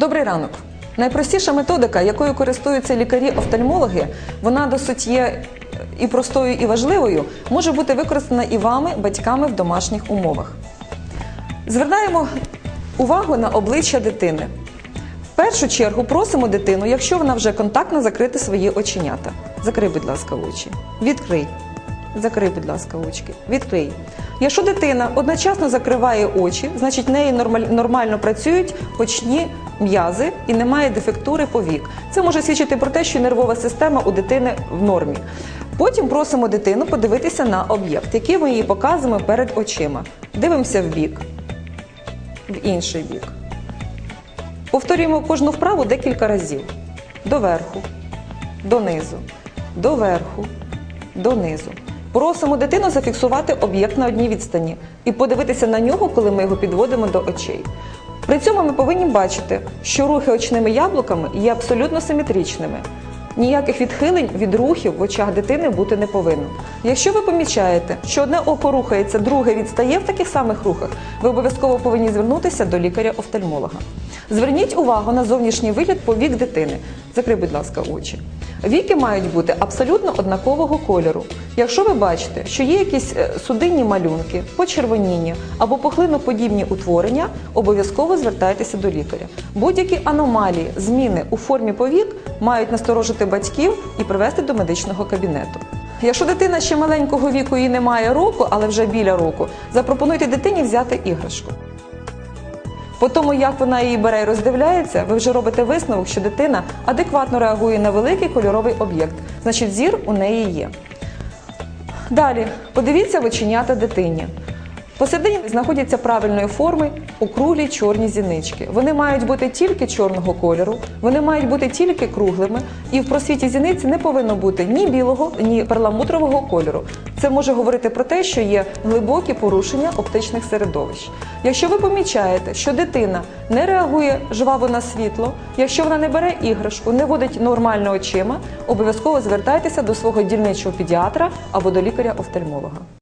Добрий ранок. Найпростіша методика, якою користуються лікарі-офтальмологи, вона досить є і простою, і важливою, може бути використана і вами, батьками в домашніх умовах. Звертаємо увагу на обличчя дитини. В першу чергу просимо дитину, якщо вона вже контактно, закрити свої оченята. Закрий, будь ласка, очі. Відкрий. Закрий, будь ласка, очки. Відкрий. Якщо дитина одночасно закриває очі, значить в неї нормаль- нормально працюють очні м'язи і немає дефектури повік. Це може свідчити про те, що нервова система у дитини в нормі. Потім просимо дитину подивитися на об'єкт, який ми їй показуємо перед очима. Дивимося в бік, в інший бік. Повторюємо кожну вправу декілька разів. Доверху, донизу, доверху, донизу. Просимо дитину зафіксувати об'єкт на одній відстані і подивитися на нього, коли ми його підводимо до очей. При цьому ми повинні бачити, що рухи очними яблуками є абсолютно симетричними. Ніяких відхилень від рухів в очах дитини бути не повинно. Якщо ви помічаєте, що одне око рухається, друге відстає в таких самих рухах, ви обов'язково повинні звернутися до лікаря-офтальмолога. Зверніть увагу на зовнішній вигляд повік дитини. Закрий, будь ласка, очі. Віки мають бути абсолютно однакового кольору. Якщо ви бачите, що є якісь е, судинні малюнки, почервоніння або пухлиноподібні утворення, обов'язково звертайтеся до лікаря. Будь-які аномалії, зміни у формі повік мають насторожити батьків і привести до медичного кабінету. Якщо дитина ще маленького віку і не має року, але вже біля року, запропонуйте дитині взяти іграшку. По тому, як вона її бере і роздивляється, ви вже робите висновок, що дитина адекватно реагує на великий кольоровий об'єкт. Значить, зір у неї є. Далі подивіться в оченята дитині. Посередині знаходяться правильної форми округлі чорні зінички. Вони мають бути тільки чорного кольору, вони мають бути тільки круглими, і в просвіті зіниці не повинно бути ні білого, ні перламутрового кольору. Це може говорити про те, що є глибокі порушення оптичних середовищ. Якщо ви помічаєте, що дитина не реагує жваво на світло, якщо вона не бере іграшку, не водить нормально очима, обов'язково звертайтеся до свого дільничого педіатра або до лікаря-офтальмолога.